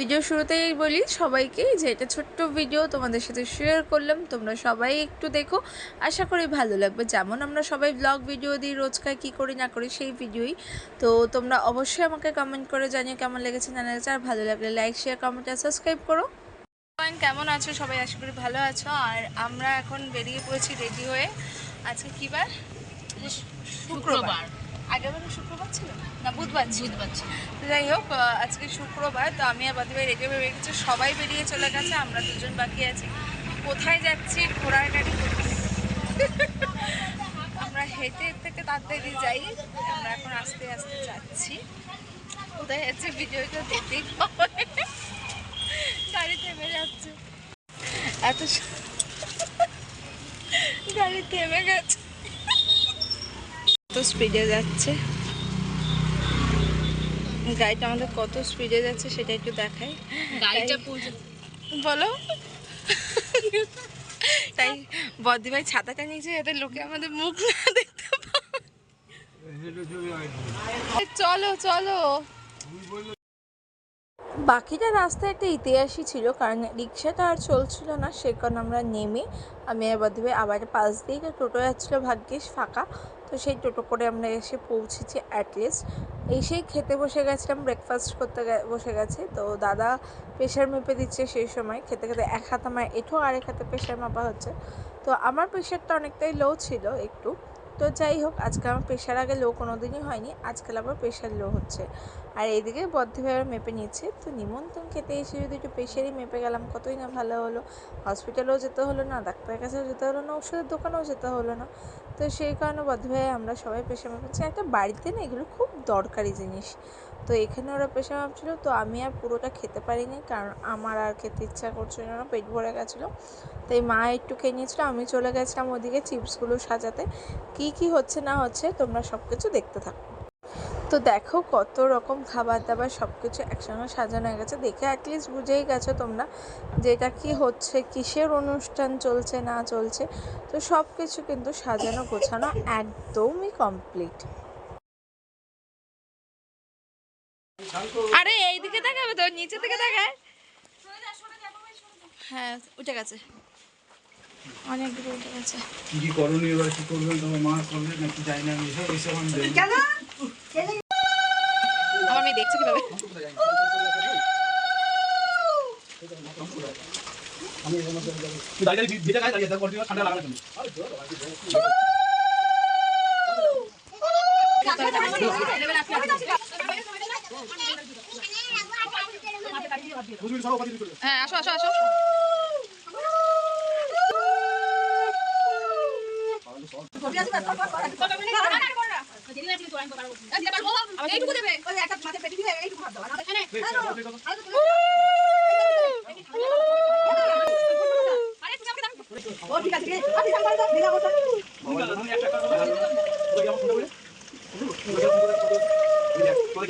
Video শুরুতেই বলি সবাইকে যে এটা ছোট্ট ভিডিও, তোমাদের সাথে শেয়ার করলাম। তোমরা সবাই একটু দেখো। আশা করি ভালো লাগবে। যেমন আমরা সবাই ব্লগ ভিডিও দিই, রোজকার কী করি না করি সেই ভিডিওই। তো তোমরা অবশ্যই আমাকে কমেন্ট করে জানিও কেমন লেগেছে, না লেগেছে। আর ভালো লাগলে লাইক শেয়ার কমেন্ট আর সাবস্ক্রাইব করো। কেমন আছো? সবাই আশা করি ভালো আছো। আর আমরা এখন বেরিয়ে পড়েছি রেডি হয়ে। আজকে কী বার? শুক্রবার। আগের শুক্রবার ছিল? না বুধবার বুধবার ছিল। যাই হোক আজকে শুক্রবার তো আমি আর বাদিভাই রেডি হয়ে বেরিয়ে গেছি সবাই বেরিয়ে চলে গেছে আমরা দুজন বাকি আছি। কোথায় যাচ্ছি? ঘোড়ার গাড়ি। আমরা হেঁটে থেকে তাড়াতাড়ি যাই আমরা এখন আস্তে আস্তে যাচ্ছি। কোথায় যাচ্ছে? ভিডিওটা দেখতেই গাড়ি থেমে যাচ্ছে। এত গাড়ি থেমে গেছে। স্পিডে যাচ্ছে? গাড়িটা আমাদের কত স্পিডে যাচ্ছে সেটা একটু দেখাই। গাড়িটা বলো। তাই বদি ভাই ছাতাটা নিয়েছে এদের লোকে আমাদের মুখ না দেখতে চলো চলো। বাকিটা রাস্তা একটা ইতিহাসই ছিল, কারণ রিক্সাটা আর চলছিল না, সে কারণে আমরা নেমে আমি আর বদিভাই আবার পাশ দিয়ে টোটো যাচ্ছিল, ভাগ্যিস ফাঁকা। তো সেই টোটো করে আমরা এসে পৌঁছেছি অ্যাটলিস্ট এসেই খেতে বসে গেছিলাম ব্রেকফাস্ট করতে বসে গেছে। তো দাদা প্রেশার মেপে দিচ্ছে সেই সময়। খেতে খেতে এক হাত আমার, এঠো আর এক হাতে প্রেশার মাপা হচ্ছে। তো আমার প্রেশারটা অনেকটাই লো ছিল একটু। তো যাই হোক, আজকে আমার প্রেশার আগে লো কোনো দিনই হয়নি, আজকাল আবার প্রেশার লো হচ্ছে। আর এইদিকে বদ্ধভাবে মেপে নিচ্ছে তো নিমন্ত্রণ খেতে এসে যদি একটু প্রেশারই মেপে গেলাম, কতই না ভালো হলো। হসপিটালেও যেতে হলো না, ডাক্তারের কাছেও যেতে হলো না ওষুধের দোকানেও যেতে হলো না। তো সেই কারণে বদ্ধভাবে আমরা সবাই প্রেশার মেপেছি একটা বাড়িতে না এগুলো খুব দরকারি জিনিস। তো এখানে ওরা প্রেশার মাপছিল তো আমি আর পুরোটা খেতে পারিনি, কারণ আমার আর খেতে ইচ্ছা করছিল না, পেট ভরে গেছিল। তাই মা একটু খেয়ে নিয়েছিল, আমি চলে গেছিলাম ওদিকে চিপসগুলো সাজাতে। কি কি হচ্ছে না হচ্ছে তোমরা সব কিছু দেখতে থাকো। তো দেখো কত রকম খাবার দাবার সব কিছু একসঙ্গে সাজানো হয়ে গেছে। দেখে অ্যাটলিস্ট বুঝেই গেছো তোমরা যে এটা কি হচ্ছে, কিসের অনুষ্ঠান চলছে, না চলছে। তো সব কিছু কিন্তু সাজানো গোছানো একদমই কমপ্লিট আরে এইদিকে দেখাবে তো নিচে থেকে দেখায়। হ্যাঁ উঠে গেছে। অনেক দূরে উঠে গেছে। কি করণীয় এবার কি করবেন তোমার মা করবে নাকি জানি না আমি দেখব। আমার মেয়ে দেখছে কীভাবে? তুই দাঁড়িয়ে দাঁড়িয়ে ভিজে গায়ে দাঁড়িয়ে থাক কন্টিনিউ ঠান্ডা লাগানোর জন্য বুঝবি সব পাতি করে হ্যাঁ আসো আসো আসো আমি একটা একটা করে ওই আমার ফোনটা বলে তোর গ্যাসের দিয়ে দুটো করে দিলাম গ্যাসের পকড় দিতে যাওয়া কেউ যদি দাও দেখা দিই খাই দিই হ্যালো ওটা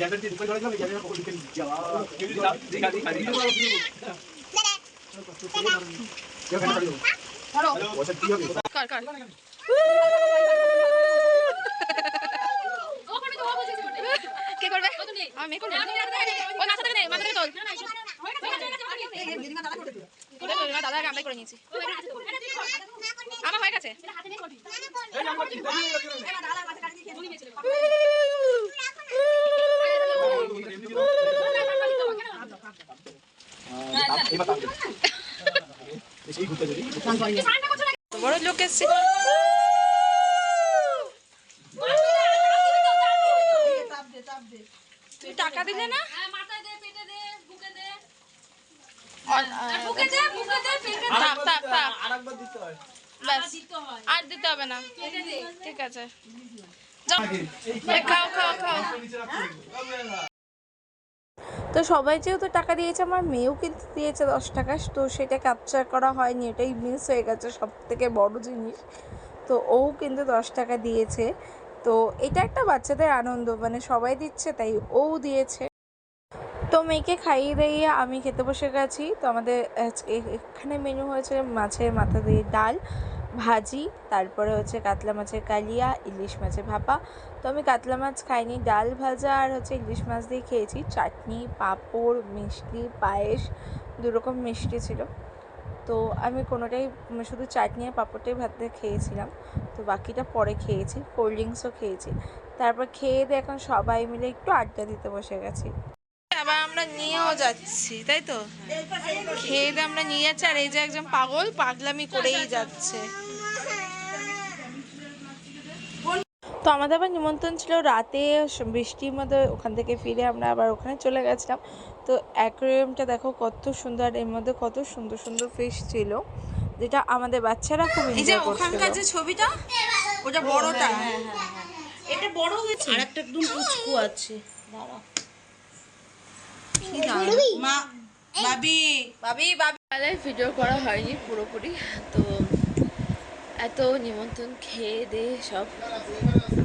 কি করে নিয়েছি আমার হয়ে গেছে এবার তাহলে এই ঘুরতে যদি বড় লোক এসছে তুই টাকা দিলে না। আর দিতে হবে না। ঠিক আছে। খাও খাও খাও তো সবাই যেহেতু টাকা দিয়েছে, আমার মেয়েও কিন্তু দিয়েছে দশ টাকা। তো সেটা ক্যাপচার করা হয়নি, এটাই মিস হয়ে গেছে সব থেকে বড় জিনিস। তো ও কিন্তু দশ টাকা দিয়েছে। তো এটা একটা বাচ্চাদের আনন্দ মানে সবাই দিচ্ছে তাই ও দিয়েছে। তো মেয়েকে খাইয়ে দাইয়ে আমি খেতে বসে গেছি। তো আমাদের এখানে মেনু হয়েছে মাছের মাথা দিয়ে ডাল। ভাজি, তারপরে হচ্ছে কাতলা মাছের কালিয়া, ইলিশ মাছের ভাপা। তো আমি কাতলা মাছ খাইনি, ডাল ভাজা আর হচ্ছে ইলিশ মাছ দিয়ে খেয়েছি। চাটনি, পাঁপড়, মিষ্টি, পায়েস দু রকম মিষ্টি ছিল। তো আমি কোনোটাই শুধু চাটনি আর পাঁপড়টাই ভাত খেয়েছিলাম। তো বাকিটা পরে খেয়েছি, কোল্ড ড্রিঙ্কসও খেয়েছি। তারপর খেয়ে দিয়ে এখন সবাই মিলে একটু আড্ডা দিতে বসে গেছি। আবার আমরা নিয়েও যাচ্ছি তাই তো? খেয়ে দিয়ে আমরা নিয়ে যাচ্ছি আর এই যে একজন পাগল পাগলামি করেই যাচ্ছে। তো আমাদের আবার নিমন্ত্রণ ছিল রাতে বৃষ্টির মধ্যে ওখান থেকে ফিরে আমরা আবার ওখানে চলে গেছিলাম। তো অ্যাকোরিয়ামটা দেখো কত সুন্দর এর মধ্যে কত সুন্দর সুন্দর ফিশ ছিল যেটা আমাদের বাচ্চারা খুব এই যে ওখানকার যে ছবিটা ওটা বড়টা? এটা বড় হয়েছে? আর একটা একদম পুচকু আছে। মা বাবি ভাবি ভাবি। বেলায় ভিডিও করা হয়নি পুরোপুরি তো এত নিমন্ত্রণ খেয়ে দিয়ে সব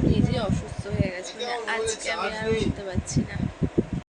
নিজে অসুস্থ হয়ে গেছে। আজকে আমি আর উঠতে পারছি না।